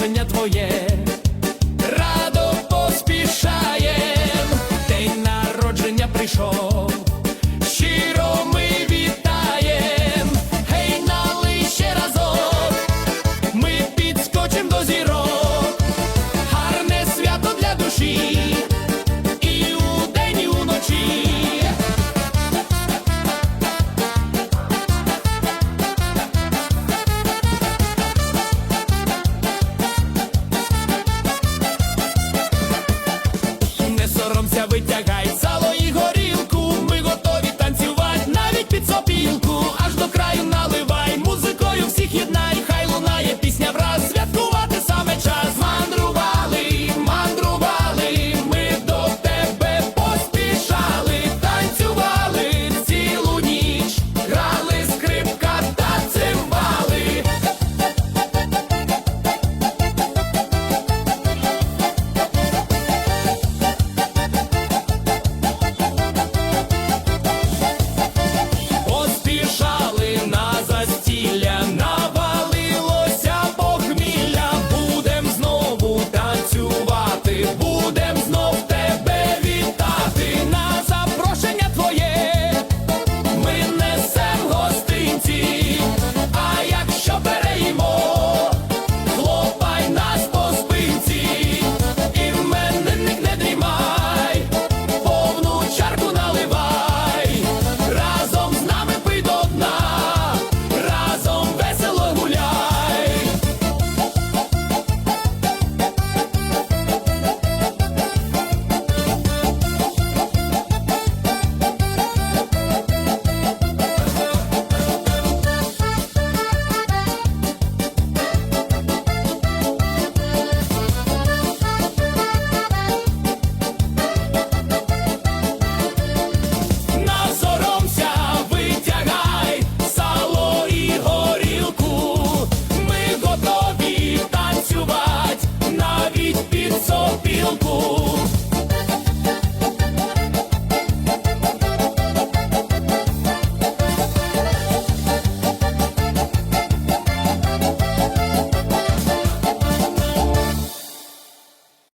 рішення твоє, радо поспішаєм, день народження прийшов, щиро ми вітаєм, гей нали ще разом, ми підскочим до зірок, гарне свято для душі.